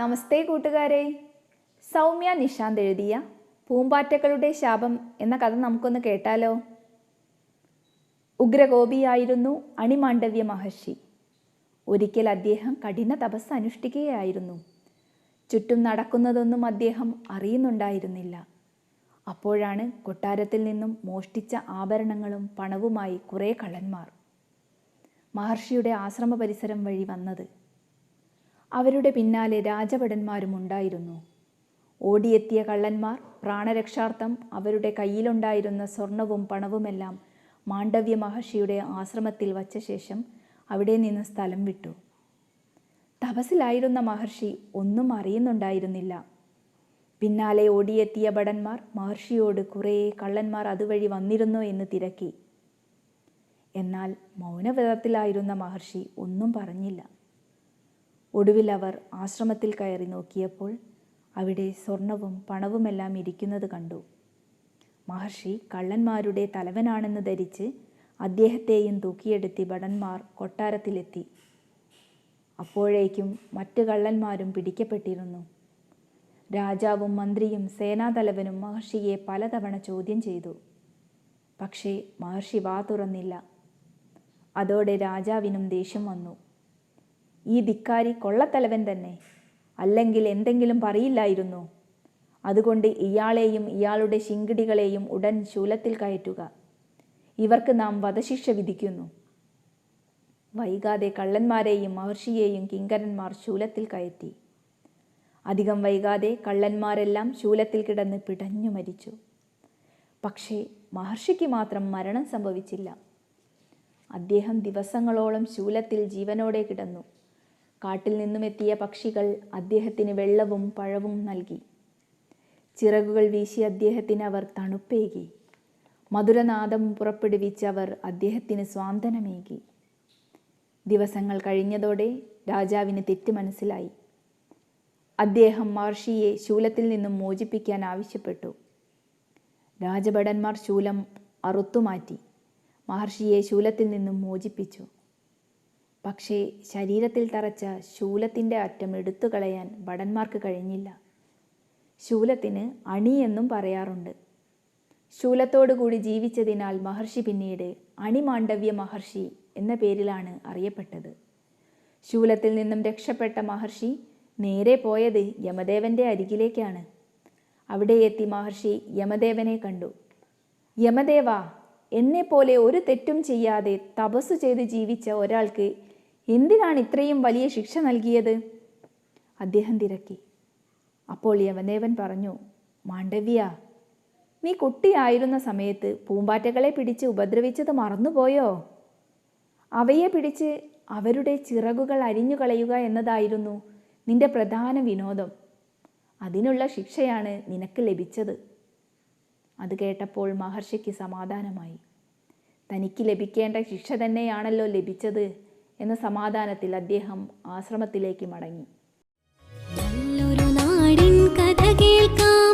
നമസ്തേ കൂട്ടുകാരെ. സൗമ്യ നിഷാന്ത് എഴുതിയ പൂമ്പാറ്റകളുടെ ശാപം എന്ന കഥ നമുക്കൊന്ന് കേട്ടാലോ? ഉഗ്രകോപിയായിരുന്നു അണിമാണ്ഡവ്യ മഹർഷി. ഒരിക്കൽ അദ്ദേഹം കഠിന തപസ് അനുഷ്ഠിക്കുകയായിരുന്നു. ചുറ്റും നടക്കുന്നതൊന്നും അദ്ദേഹം അറിയുന്നുണ്ടായിരുന്നില്ല. അപ്പോഴാണ് കൊട്ടാരത്തിൽ നിന്നും മോഷ്ടിച്ച ആഭരണങ്ങളും പണവുമായി കുറേ കള്ളന്മാർ. മഹർഷിയുടെ ആശ്രമ പരിസരം വഴി വന്നത് അവരുടെ പിന്നാലെ രാജഭടന്മാരും ഉണ്ടായിരുന്നു. ഓടിയെത്തിയ കള്ളന്മാർ പ്രാണരക്ഷാർത്ഥം അവരുടെ കയ്യിലുണ്ടായിരുന്ന സ്വർണവും പണവുമെല്ലാം മാണ്ഡവ്യ മഹർഷിയുടെ ആശ്രമത്തിൽ വച്ച ശേഷം അവിടെ നിന്ന് സ്ഥലം വിട്ടു. തപസ്സിലായിരുന്ന മഹർഷി ഒന്നും അറിയുന്നുണ്ടായിരുന്നില്ല. പിന്നാലെ ഓടിയെത്തിയ ഭടന്മാർ മഹർഷിയോട് കുറേ കള്ളന്മാർ അതുവഴി വന്നിരുന്നോ എന്ന് തിരക്കി. എന്നാൽ മൗനവ്രതത്തിലായിരുന്ന മഹർഷി ഒന്നും പറഞ്ഞില്ല. ഒടുവിൽ അവർ ആശ്രമത്തിൽ കയറി നോക്കിയപ്പോൾ അവിടെ സ്വർണവും പണവുമെല്ലാം ഇരിക്കുന്നത് കണ്ടു. മഹർഷി കള്ളന്മാരുടെ തലവനാണെന്ന് ധരിച്ച് അദ്ദേഹത്തെയും തൂക്കിയെടുത്തി ഭടന്മാർ കൊട്ടാരത്തിലെത്തി. അപ്പോഴേക്കും മറ്റു കള്ളന്മാരും പിടിക്കപ്പെട്ടിരുന്നു. രാജാവും മന്ത്രിയും സേനാതലവനും മഹർഷിയെ പലതവണ ചോദ്യം ചെയ്തു. പക്ഷേ മഹർഷി വാ തുറന്നില്ല. അതോടെ രാജാവിനും ദേഷ്യം വന്നു. ഈ ധിക്കാരി കൊള്ളത്തലവൻ തന്നെ. അല്ലെങ്കിൽ എന്തെങ്കിലും പറയില്ലായിരുന്നു. അതുകൊണ്ട് ഇയാളെയും ഇയാളുടെ ശിങ്കിടികളെയും ഉടൻ ശൂലത്തിൽ കയറ്റുക. ഇവർക്ക് നാം വധശിക്ഷ വിധിക്കുന്നു. വൈകാതെ കള്ളന്മാരെയും മഹർഷിയെയും കിങ്കരന്മാർ ശൂലത്തിൽ കയറ്റി. അധികം വൈകാതെ കള്ളന്മാരെല്ലാം ശൂലത്തിൽ കിടന്ന് പിടഞ്ഞു മരിച്ചു. പക്ഷേ മഹർഷിക്ക് മാത്രം മരണം സംഭവിച്ചില്ല. അദ്ദേഹം ദിവസങ്ങളോളം ശൂലത്തിൽ ജീവനോടെ കിടന്നു. കാട്ടിൽ നിന്നുമെത്തിയ പക്ഷികൾ അദ്ദേഹത്തിന് വെള്ളവും പഴവും നൽകി. ചിറകുകൾ വീശി അദ്ദേഹത്തിന് അവർ തണുപ്പേകി. മധുരനാദം പുറപ്പെടുവിച്ച് അവർ അദ്ദേഹത്തിന് സ്വാന്തനമേകി. ദിവസങ്ങൾ കഴിഞ്ഞതോടെ രാജാവിന് തെറ്റ് മനസ്സിലായി. അദ്ദേഹം മഹർഷിയെ ശൂലത്തിൽ നിന്നും മോചിപ്പിക്കാൻ ആവശ്യപ്പെട്ടു. രാജഭടന്മാർ ശൂലം അറുത്തുമാറ്റി. മഹർഷിയെ ശൂലത്തിൽ നിന്നും മോചിപ്പിച്ചു. പക്ഷേ ശരീരത്തിൽ തറച്ച ശൂലത്തിന്റെ അറ്റം എടുത്തു കളയാൻ ഭടന്മാർക്ക് കഴിഞ്ഞില്ല. ശൂലത്തിന് അണിയെന്നും പറയാറുണ്ട്. ശൂലത്തോടുകൂടി ജീവിച്ചതിനാൽ മഹർഷി പിന്നീട് അണിമാണ്ഡവ്യ മഹർഷി എന്ന പേരിലാണ് അറിയപ്പെട്ടത്. ശൂലത്തിൽ നിന്നും രക്ഷപ്പെട്ട മഹർഷി നേരെ പോയത് യമദേവന്റെ അരികിലേക്കാണ്. അവിടെ എത്തി മഹർഷി യമദേവനെ കണ്ടു. യമദേവ എന്നെപ്പോലെ ഒരു തെറ്റും ചെയ്യാതെ തപസ്സു ചെയ്ത് ജീവിച്ച ഒരാൾക്ക് എന്തിനാണ് ഇത്രയും വലിയ ശിക്ഷ നൽകിയത്? അദ്ദേഹം തിരക്കി. അപ്പോൾ യമദേവൻ പറഞ്ഞു മാണ്ഡവ്യ നീ കുട്ടിയായിരുന്ന സമയത്ത് പൂമ്പാറ്റകളെ പിടിച്ച് ഉപദ്രവിച്ചത് മറന്നുപോയോ? അവയെ പിടിച്ച് അവരുടെ ചിറകുകൾ അരിഞ്ഞു കളയുക എന്നതായിരുന്നു നിന്റെ പ്രധാന വിനോദം. അതിനുള്ള ശിക്ഷയാണ് നിനക്ക് ലഭിച്ചത്. അത് കേട്ടപ്പോൾ മഹർഷിക്ക് സമാധാനമായി. തനിക്ക് ലഭിക്കേണ്ട ശിക്ഷ തന്നെയാണല്ലോ ലഭിച്ചത്. എന്ന സമാധാനത്തിൽ അദ്ദേഹം ആശ്രമത്തിലേക്ക് മടങ്ങി. നല്ലൊരു നാടിൻ കഥ കേൾക്കാം.